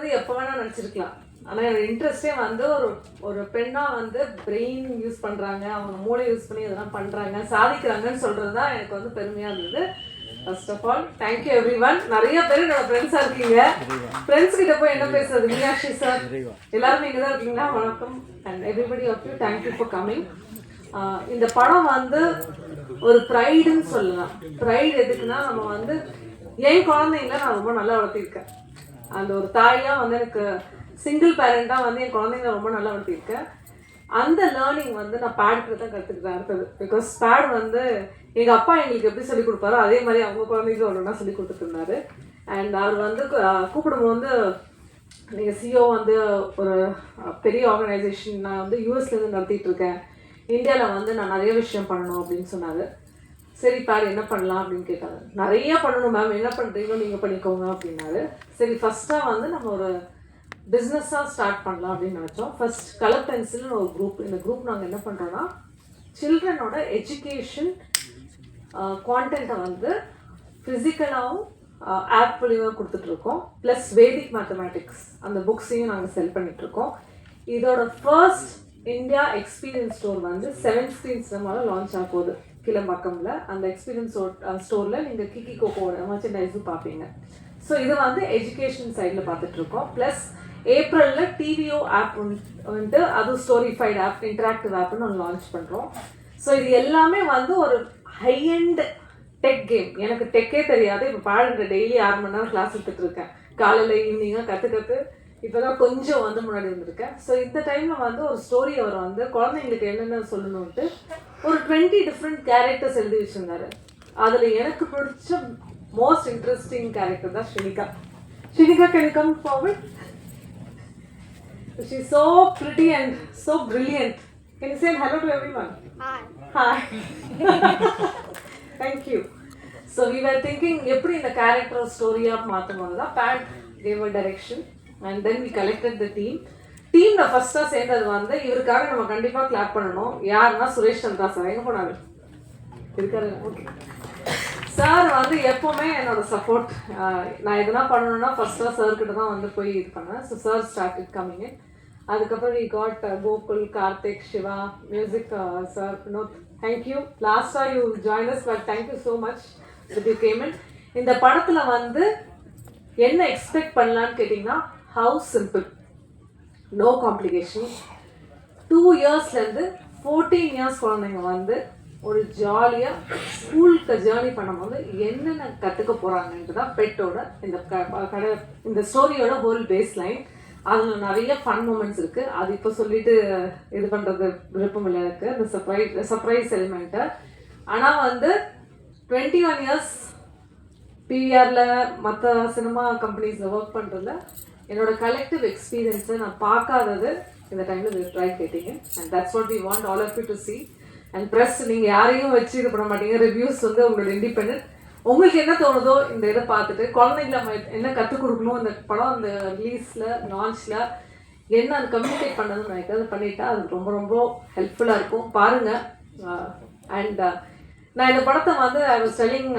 வந்து எப்போ வேணால் நினச்சிருக்கலாம். ஆனால் என்னோட இன்ட்ரெஸ்டே வந்து ஒரு ஒரு பெண்ணாக வந்து பிரெயின் யூஸ் பண்ணுறாங்க அவங்க மூளை யூஸ் பண்ணி இதெல்லாம் பண்ணுறாங்க சாதிக்கிறாங்கன்னு சொல்கிறது தான் எனக்கு வந்து பெருமையாக இருந்தது. First of all thank you everyone நிறைய பேர் என்னோட ஃப்ரெண்ட்ஸாக இருக்கீங்க. ஃப்ரெண்ட்ஸ் கிட்ட போய் என்ன பேசுறது? மீனாட்சி சார் எல்லாருமே இங்கே தான் இருக்கீங்களா? வணக்கம். And everybody of you thank you for coming இந்த படம் வந்து ஒரு ப்ரைடுன்னு சொல்லலாம். ப்ரைடு எதுக்குன்னா நம்ம வந்து என் குழந்தைங்கள நான் ரொம்ப நல்லா வளர்த்திருக்கேன். அந்த ஒரு தாயாக வந்து எனக்கு சிங்கிள் பேரண்ட்டாக வந்து என் குழந்தைங்கள ரொம்ப நல்லா வளர்த்திருக்கேன் அந்த லேர்னிங் வந்து நான் பேடுக்கு தான் கற்றுக்கிட்டேன் அடுத்தது. பிகாஸ் பேட் வந்து எங்கள் அப்பா எங்களுக்கு எப்படி சொல்லிக் கொடுப்பாரோ அதே மாதிரி அவங்க குழந்தைங்க ஒன்றுனா சொல்லி கொடுத்துருந்தாரு அண்ட் அவர் வந்து கூப்பிடும் கூப்பிடும்போது வந்து நீங்கள் சிஓ வந்து ஒரு பெரிய ஆர்கனைசேஷன் நான் வந்து யூஎஸ்லேருந்து நடத்திட்டு இருக்கேன். இந்தியாவில் வந்து நான் நிறைய விஷயம் பண்ணணும் அப்படின்னு சொன்னார். சரி பாரு என்ன பண்ணலாம் அப்படின்னு கேட்டாங்க. நிறையா பண்ணணும் மேம் என்ன பண்ணுறீங்களோ நீங்கள் பண்ணிக்கோங்க அப்படின்னாரு. சரி ஃபஸ்ட்டாக வந்து நம்ம ஒரு பிஸ்னஸாக ஸ்டார்ட் பண்ணலாம் அப்படின்னு நினச்சோம். ஃபர்ஸ்ட் கலர் பென்சில்னு ஒரு குரூப் இந்த குரூப் நாங்கள் என்ன பண்ணுறோன்னா சில்ட்ரனோட எஜுகேஷன் குவான்டென்ட்டை வந்து ஃபிசிக்கலாகவும் ஆப் மூலியமாக கொடுத்துட்ருக்கோம். ப்ளஸ் வேதிக் மேத்தமேட்டிக்ஸ் அந்த புக்ஸையும் நாங்கள் செல் பண்ணிகிட்ருக்கோம் இதோட ஃபர்ஸ்ட் இந்தியா எக்ஸ்பீரியன்ஸ் ஸ்டோர் வந்து செவன்த் ஸ்க்ரீன் நம்மளால் லான்ச் ஆக போகுது. கிளம்பக்கம்ல அந்த எக்ஸ்பீரியன்ஸ் ஸ்டோரில் நீங்கள் கிக்கி கோகோட மர்ச்சன்டைஸும் பார்ப்பீங்க ஸோ இது வந்து எஜுகேஷன் சைடில் பார்த்துட்ருக்கோம் ப்ளஸ் ஏப்ரலில் டிவிஓ ஆப் வந்துட்டு அது ஸ்டோரிஃபைட் ஆப் இன்டராக்டிவ் ஆப்னு ஒன்று லான்ச் பண்ணுறோம் ஸோ இது எல்லாமே வந்து ஒரு ஹை டெக் கேம் எனக்கு டெக்கே தெரியாது. இப்போ பாடுற டெய்லி ஆறு மணி நேரம் கிளாஸ் எடுத்துகிட்டு இருக்கேன் காலையில் ஈவினிங்காக கற்று கற்று இப்போ தான் கொஞ்சம் வந்து முன்னாடி வந்திருக்கேன் ஸோ இந்த டைமில் வந்து ஒரு ஸ்டோரி அவர் வந்து குழந்தைங்களுக்கு என்னென்ன சொல்லணும்ட்டு ஒரு டுவெண்ட்டி டிஃப்ரெண்ட் கேரக்டர்ஸ் எழுதி வச்சிருந்தாரு அதில் எனக்கு பிடிச்ச மோஸ்ட் இன்ட்ரெஸ்டிங் கேரக்டர் தான் Srinika Srinika can come forward pretty and so brilliant. Can you say hello to everyone? Hi. Hi. Thank you. So we were thinking எப்படி இந்த கேரக்டர் ஸ்டோரியாக மாற்றும் போது தான் bad gave direction and then we collected the team டீம்ல ஃபர்ஸ்ட்டாக சேர்ந்தது வந்து இவருக்காக நம்ம கண்டிப்பாக கிளாப் பண்ணணும். யாருன்னா சுரேஷ் சந்திரா சார். எங்கே போனாரு? இருக்காரு. ஓகே சார் வந்து எப்போவுமே என்னோட சப்போர்ட் நான் எதுனா பண்ணணும்னா ஃபர்ஸ்ட்டாக சார் கிட்ட தான் வந்து போய் இது பண்ணேன் so sir start it coming அதுக்கப்புறம் we got Gokul Karthik Siva music sir Vinoth thank you லாஸ்ட்டாக you join us but thank you so much with you comment இந்த படத்தில் வந்து என்ன எக்ஸ்பெக்ட் பண்ணலான்னு கேட்டிங்கன்னா how simple no complication two இயர்ஸ்லேருந்து fourteen years குழந்தைங்க வந்து ஒரு ஜாலியாக ஸ்கூலுக்கு ஜேர்னி பண்ணும்போது என்னென்ன கற்றுக்க போகிறாங்கன்ட்டு தான் பெட்டோட இந்த க கடை இந்த ஸ்டோரியோட ஹோல் பேஸ் லைன் அதில் நிறைய ஃபன் மூமெண்ட்ஸ் இருக்குது அது இப்போ சொல்லிட்டு இது பண்ணுறது விருப்பம் இல்லை இருக்குது இந்த சர்ப்ரைஸ் சர்ப்ரைஸ் எலிமெண்ட்டு ஆனால் வந்து டுவெண்ட்டி ஒன் இயர்ஸ் பிவிஆரில் மற்ற சினிமா கம்பெனிஸில் ஒர்க் பண்ணுறதுல என்னோட கலெக்டிவ் எக்ஸ்பீரியன்ஸை நான் பார்க்காதது இந்த டைமில் ட்ரை கேட்டீங்க. And that's what we want all of you to see and press நீங்கள் யாரையும் வச்சு இது பண்ண மாட்டீங்க. ரிவ்யூஸ் வந்து உங்களோட இண்டிபெண்ட் உங்களுக்கு என்ன தோணுதோ இந்த இதை பார்த்துட்டு குழந்தைங்கள நம்ம என்ன கற்றுக் கொடுக்கணும் அந்த படம் அந்த ரிலீஸில் லான்ச்சில் என்ன அது கம்யூனிகேட் பண்ணதுன்னு நினைக்கிறது பண்ணிட்டா அது ரொம்ப ரொம்ப ஹெல்ப்ஃபுல்லாக இருக்கும். பாருங்கள் அண்ட் நான் இந்த படத்தை வந்து I was telling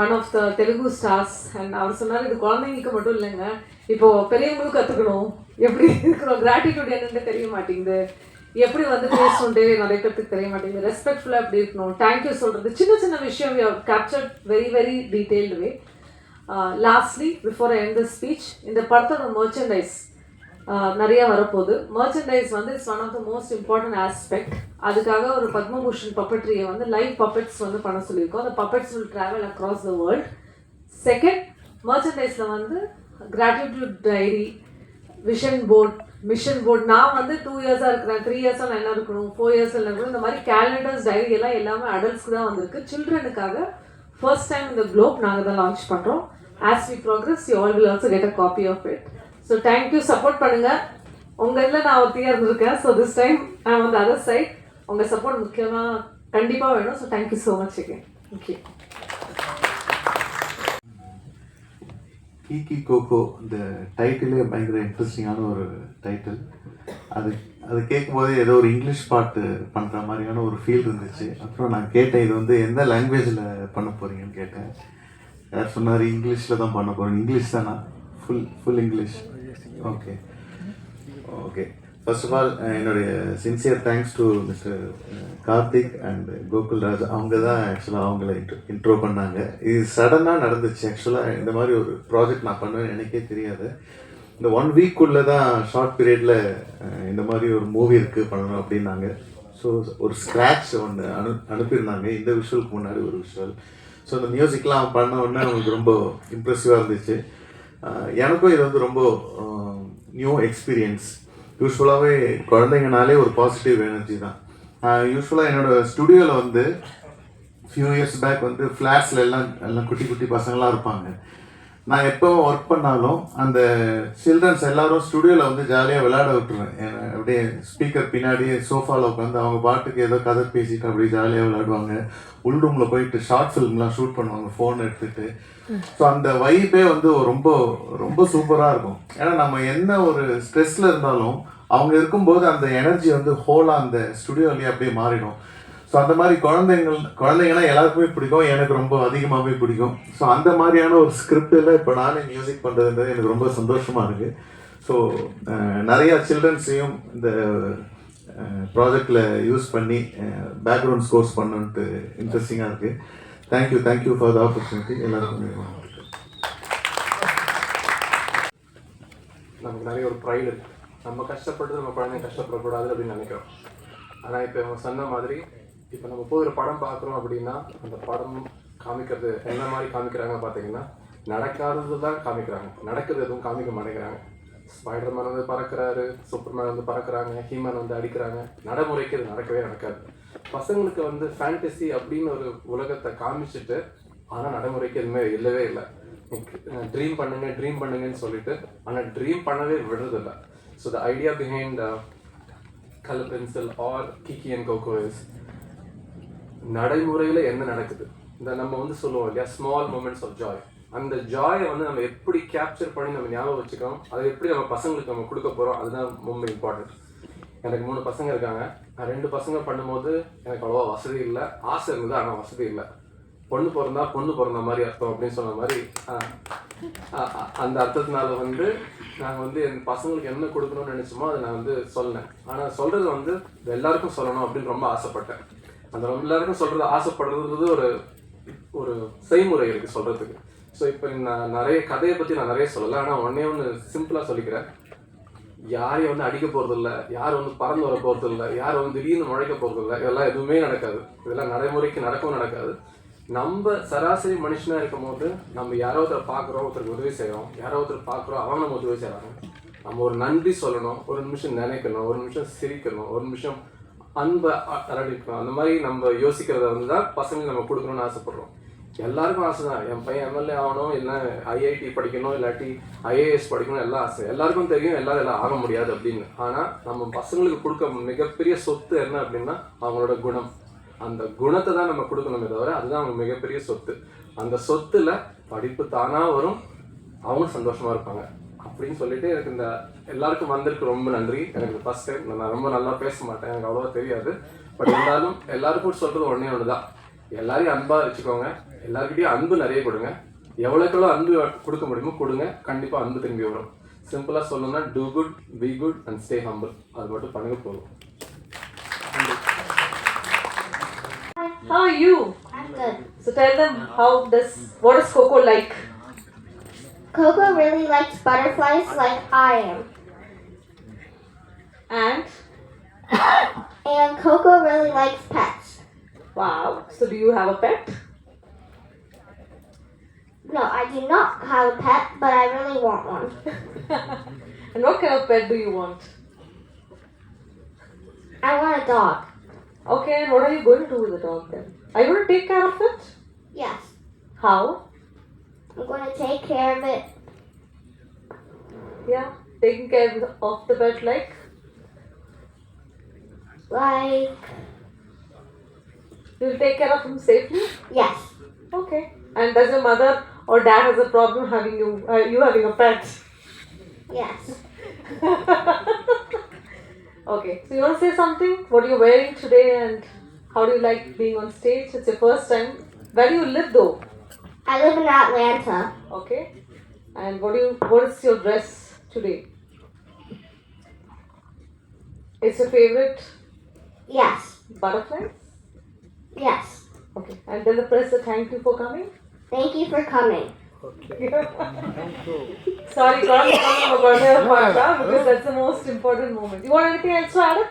one of the Telugu stars and அவர் சொன்னார் இது குழந்தைங்களுக்கு மட்டும் இல்லைங்க. இப்போ பெரியவங்களும் கற்றுக்கணும் எப்படி இருக்கிறோம்? கிராட்டிடியூட் என்னன்னு தெரிய மாட்டேங்குது. எப்படி வந்து பேசணுன்றே நிறைய பேருக்கு தெரிய மாட்டேங்குது. ரெஸ்பெக்ட்ஃபுல்லாக எப்படி இருக்கணும்? தேங்க்யூ சொல்கிறது சின்ன சின்ன விஷயம் you captured very very detailed way lastly before I end the speech இந்த படத்தோட மர்ச்சன்டைஸ் நிறைய வரப்போகுது. மர்ச்சன்டைஸ் வந்து it's one of the most important aspect அதுக்காக ஒரு பத்மபூஷன் பப்பட்ரியை வந்து லைவ் பப்பெட்ஸ் வந்து பண்ண சொல்லியிருக்கோம். அந்த puppets will travel across the world second மர்ச்சன்டைஸில் வந்து gratitude diary vision board mission board நான் வந்து டூ இயர்ஸாக இருக்கிறேன். த்ரீ இயர்ஸாக நான் என்ன இருக்கணும்? ஃபோர் இயர்ஸில் இருக்கணும்? இந்த மாதிரி கேலண்டர்ஸ் டைரி எல்லாம் எல்லாமே அடல்ட்ஸ்க்கு தான் வந்திருக்கு. சில்ட்ரனுக்காக ஃபர்ஸ்ட் டைம் இந்த குளோப் நாங்கள் தான் லான்ச் பண்ணுறோம் as we progress you all will also get a copy of it so thank you support பண்ணுங்கள் உங்கள் இதில் நான் ஒருத்தியாக இருந்திருக்கேன். ஸோ திஸ் டைம் ஐ வந்து த அதர் சைட் உங்கள் சப்போர்ட் முக்கியமாக கண்டிப்பாக வேணும். So thank you so much again thank you Kiki Koko இந்த டைட்டிலே பயங்கர இன்ட்ரெஸ்டிங்கான ஒரு டைட்டில் அது அது கேட்கும்போது ஏதோ ஒரு இங்கிலீஷ் பாட்டு பண்ணுற மாதிரியான ஒரு ஃபீல் இருந்துச்சு. அப்புறம் நான் கேட்டேன் இது வந்து எந்த லாங்குவேஜில் பண்ண போகிறீங்கன்னு கேட்டேன். யார் சொன்னார் இங்கிலீஷில் தான் பண்ண போகிறேன் இங்கிலீஷ் தானா? Full full English okay okay first of all என்னுடைய sincere thanks to mister Karthik and Gokul Raj அவங்க தான் ஆக்சுவலாக அவங்கள இன்ட்ரோ பண்ணாங்க. இது சடனாக நடந்துச்சு. ஆக்சுவலாக இந்த மாதிரி ஒரு ப்ராஜெக்ட் நான் பண்ணுவேன் எனக்கே தெரியாது. இந்த ஒன் வீக்குள்ளே தான் ஷார்ட் பீரியடில் uh, இந்த மாதிரி ஒரு மூவி இருக்குது பண்ணணும் அப்படின்னாங்க. ஸோ ஒரு ஸ்க்ராட்ச் ஒன்று அனு அனுப்பியிருந்தாங்க. இந்த விஷுவலுக்கு முன்னாடி ஒரு விஷுவல் ஸோ இந்த மியூசிக்லாம் பண்ண உடனே அவங்களுக்கு ரொம்ப இம்ப்ரெசிவாக இருந்துச்சு. எனக்கும் இது வந்து ரொம்ப நியூ எக்ஸ்பீரியன்ஸ் யூஸ்ஃபுல்லாகவே குழந்தைங்கனாலே ஒரு பாசிட்டிவ் எனர்ஜி தான். யூஸ்ஃபுல்லாக என்னோட ஸ்டுடியோவில் வந்து ஃபியூ இயர்ஸ் பேக் வந்து ஃப்ளாட்ஸில் எல்லாம் எல்லாம் குட்டி குட்டி பசங்களாம் இருப்பாங்க. நான் எப்போ ஒர்க் பண்ணாலும் அந்த சில்ட்ரன்ஸ் எல்லாரும் ஸ்டுடியோவில் வந்து ஜாலியாக விளையாட விட்டுருவேன். அப்படியே ஸ்பீக்கர் பின்னாடி சோஃபாவில் உட்காந்து அவங்க பாட்டுக்கு ஏதோ கதை பேசிட்டு அப்படியே ஜாலியாக விளையாடுவாங்க. உள் ரூமில் போயிட்டு ஷார்ட் ஃபிலிம்லாம் ஷூட் பண்ணுவாங்க ஃபோன் எடுத்துகிட்டு ஸோ அந்த வைப்பே வந்து ரொம்ப ரொம்ப சூப்பராக இருக்கும். ஏன்னா நம்ம என்ன ஒரு ஸ்ட்ரெஸ்ஸில் இருந்தாலும் அவங்க இருக்கும்போது அந்த எனர்ஜி வந்து ஹோலாக அந்த ஸ்டுடியோலேயே அப்படியே மாறிடும். ஸோ அந்த மாதிரி குழந்தைங்கள் குழந்தைங்கன்னா எல்லாருக்குமே பிடிக்கும். எனக்கு ரொம்ப அதிகமாகவே பிடிக்கும். ஸோ அந்த மாதிரியான ஒரு ஸ்கிரிப்டில் இப்போ நானே மியூசிக் பண்ணுறதுன்றது எனக்கு ரொம்ப சந்தோஷமாக இருக்குது ஸோ நிறையா சில்ட்ரன்ஸையும் இந்த ப்ராஜெக்டில் யூஸ் பண்ணி பேக்ரவுண்ட் ஸ்கோர்ஸ் பண்ணுன்ட்டு இன்ட்ரெஸ்டிங்காக இருக்குது thank you thank you for the opportunity எல்லாருக்கும் நமக்கு நிறைய ஒரு ப்ரைடு நம்ம கஷ்டப்பட்டு நம்ம குழந்தைங்க கஷ்டப்படக்கூடாது அப்படின்னு நினைக்கிறோம். ஆனால் இப்போ இவங்க சொன்ன மாதிரி இப்போ நம்ம போய் ஒரு படம் பார்க்குறோம் அப்படின்னா அந்த படம் காமிக்கிறது என்ன மாதிரி காமிக்கிறாங்க பார்த்தீங்கன்னா நடக்காதது தான் காமிக்கிறாங்க. நடக்கிறது எதுவும் காமிக்க மாட்டேங்கிறாங்க. ஸ்பைடர் மேன் வந்து பறக்கிறாரு சூப்பர்மேன் வந்து பறக்கிறாங்க ஹீமன் வந்து அடிக்கிறாங்க. நடைமுறைக்கு அது நடக்கவே நடக்காது. பசங்களுக்கு வந்து ஃபேண்டசி அப்படின்னு ஒரு உலகத்தை காமிச்சிட்டு ஆனால் நடைமுறைக்கு எதுவுமே இல்லவே இல்லை. ட்ரீம் பண்ணுங்க ட்ரீம் பண்ணுங்கன்னு சொல்லிட்டு ஆனால் ட்ரீம் பண்ணவே விடுறதில்ல. So the idea behind colour pencil are Kiki and Koko is நடைமுறையில் என்ன நடக்குது? இந்த நம்ம வந்து சொல்லுவோம் இல்லையா? ஸ்மால் மூமெண்ட்ஸ் ஆஃப் ஜாய் அந்த ஜாயை வந்து நம்ம எப்படி கேப்சர் பண்ணி நம்ம ஞாபகம் வச்சுக்கிறோம் அதை எப்படி நம்ம பசங்களுக்கு நம்ம கொடுக்க போகிறோம் அதுதான் ரொம்ப இம்பார்ட்டன்ட் எனக்கு மூணு பசங்க இருக்காங்க. நான் ரெண்டு பசங்க பண்ணும்போது எனக்கு அவ்வளோவா வசதி இல்லை. ஆசை இருந்தது ஆனால் வசதி இல்லை. பொண்ணு பிறந்தா பொண்ணு பிறந்த மாதிரி அர்த்தம் அப்படின்னு சொன்ன மாதிரி அந்த அர்த்தத்தினால வந்து நாங்கள் வந்து என் பசங்களுக்கு என்ன கொடுக்கணும்னு நினைச்சோமோ அதை நான் வந்து சொன்னேன் ஆனால் சொல்றது வந்து எல்லாருக்கும் சொல்லணும் அப்படின்னு ரொம்ப ஆசைப்பட்டேன். அந்த எல்லாருக்கும் சொல்றது ஆசைப்படுறதுன்றது ஒரு ஒரு செய்முறை இருக்கு சொல்றதுக்கு. ஸோ இப்போ நான் நிறைய கதையை பற்றி நான் நிறைய சொல்லலை ஆனால் ஒன்னே ஒன்று சிம்பிளாக சொல்லிக்கிறேன். யாரையும் வந்து அடிக்க போறது யார் வந்து பறந்து வர போறது இல்ல வந்து திடீர்னு முழைக்க போறது இல்லை இதெல்லாம் எதுவுமே நடக்காது. இதெல்லாம் நடைமுறைக்கு நடக்கவும் நடக்காது. நம்ம சராசரி மனுஷனாக இருக்கும் போது நம்ம யாரோ ஒருத்தர் பார்க்குறோம் ஒருத்தருக்கு உதவி செய்கிறோம் யாரோ ஒருத்தர் பார்க்குறோம் அவங்க நம்ம உதவி செய்கிறாங்க நம்ம ஒரு நன்றி சொல்லணும் ஒரு நிமிஷம் நினைக்கணும் ஒரு நிமிஷம் சிரிக்கணும் ஒரு நிமிஷம் அன்பை அ- அரடிக்கணும் அந்த மாதிரி நம்ம யோசிக்கிறத வந்து தான் பசங்களுக்கு நம்ம கொடுக்கணும்னு ஆசைப்படுறோம். எல்லாருக்கும் ஆசை தான் என் பையன் எம்எல்ஏ ஆகணும் இல்லை ஐஐடி படிக்கணும் இல்லாட்டி ஐஏஎஸ் படிக்கணும் எல்லாம் ஆசை. எல்லாருக்கும் தெரியும் எல்லாரும் எல்லாம் ஆக முடியாது அப்படின்னு. ஆனால் நம்ம பசங்களுக்கு கொடுக்க மிகப்பெரிய சொத்து என்ன அப்படின்னா அவங்களோட குணம். அந்த குணத்தை தான் நம்ம கொடுக்கணுமே தவிர அதுதான் அவங்க மிகப்பெரிய சொத்து. அந்த சொத்துல படிப்பு தானா வரும். அவங்க சந்தோஷமா இருப்பாங்க. அப்படின்னு சொல்லிட்டு எனக்கு இந்த எல்லாருக்கும் வந்திருக்கு ரொம்ப நன்றி. எனக்கு ஃபர்ஸ்ட் டைம் நான் ரொம்ப நல்லா பேச மாட்டேன். எனக்கு அவ்வளோவா தெரியாது. பட் இருந்தாலும் எல்லாருக்கும் சொல்றது உடனே ஒன்று தான் எல்லாரையும் அன்பா வச்சுக்கோங்க. எல்லாருக்கிட்டையும் அன்பு நிறைய கொடுங்க. எவ்வளோக்கு எவ்வளோ அன்பு கொடுக்க முடியுமோ கொடுங்க. கண்டிப்பா அன்பு திரும்பி வரும். சிம்பிளா சொல்லணும்னா do good be good and stay humble அது மட்டும் பண்ணுங்க போதும். How are you? I'm good. So tell them how does what is Coco like? Coco really likes butterflies like I am. And And Coco really likes pets. wow. So do you have a pet? No, I do not have a pet, but I really want one. and what kind of pet do you want? I want a dog. Okay, and what are you going to do with the dog then? Are you going to take care of it? Yes. How? I'm going to take care of it. Yeah, taking care of the pet like Like, you'll take care of him safely. yes. Okay. And does your mother or dad has a problem having you uh, you having a pet? Yes. okay. So you want to say something? What are you wearing today and how do you like being on stage? It's your first time. Where do you live though? I live in Atlanta. Okay. And what do you what is your dress today? It's your favorite Yes. butterfly? Yes. Okay. And then the press, thank you for coming. Thank you for coming. Sorry, can't come on birthday because that's the most important moment. You want anything else to add?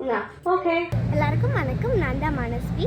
No. Okay. எல்லாருக்கும் வணக்கம் நான் தான் மனஸ்வி